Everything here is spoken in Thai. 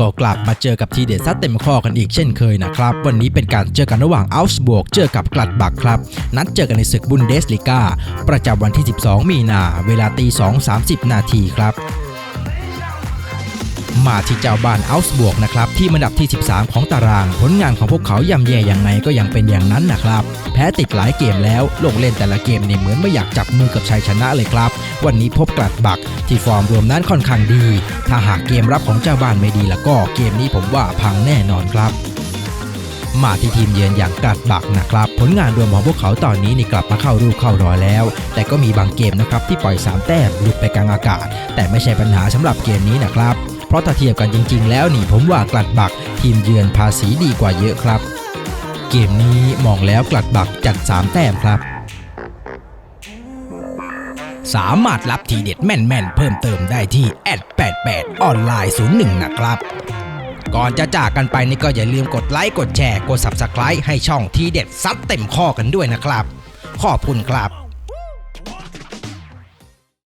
ก็กลับมาเจอกับทีเด็ดซัดเต็มข้อกันอีกเช่นเคยนะครับ วันนี้เป็นการเจอกันระหว่างอัลส์บวกเจอกับกลัดบักครับ นัดเจอกันในศึกบุนเดสลิก้าประจำวันที่ 12 มีนา เวลาตี2 30 นาทีครับ มาที่เจ้าบ้านอัลส์บวกนะครับที่อันดับที่ 13 ของตาราง ผลงานของพวกเขาย่ำแย่อย่างไงก็ยังเป็นอย่างนั้นนะครับ แพ้ติดหลายเกมแล้วลงเล่นแต่ละเกมเนี่ยเหมือนไม่อยากจับมือกับชัยชนะเลยครับ วันนี้พบกลัดบักที่ฟอร์มรวมนั้นค่อนข้างดี ถ้าหากเกมรับของเจ้าบ้านไม่ดีแล้วก็เกมนี้ผมว่าพังแน่นอนครับมาที่ทีมเยือนอย่างกัดบักนะครับ ผลงานรวมของพวกเขาตอนนี้นี่กลับมาเข้ารูปเข้ารอยแล้ว แต่ก็มีบางเกมนะครับที่ปล่อย 3 แต้มหลุดไปกลางอากาศ แต่ไม่ใช่ปัญหาสำหรับเกมนี้นะครับเพราะถ้าเทียบกันจริง ๆ แล้วนี่ผมว่ากลัดบัก ทีมเยือนภาษีดีกว่าเยอะครับ เกมนี้มองแล้วกลัดบักจัด 3 แต้มครับ สามารถรับทีเด็ดแม่น ๆ เพิ่มเติมได้ที่แอด88ออนไลน์01 นะครับก่อนจะจากกันไปนี่ก็อย่าลืมกดไลค์ กดแชร์ กด Subscribe ให้ช่องทีเด็ดซัดเต็มข้อกันด้วยนะครับ ขอบคุณครับ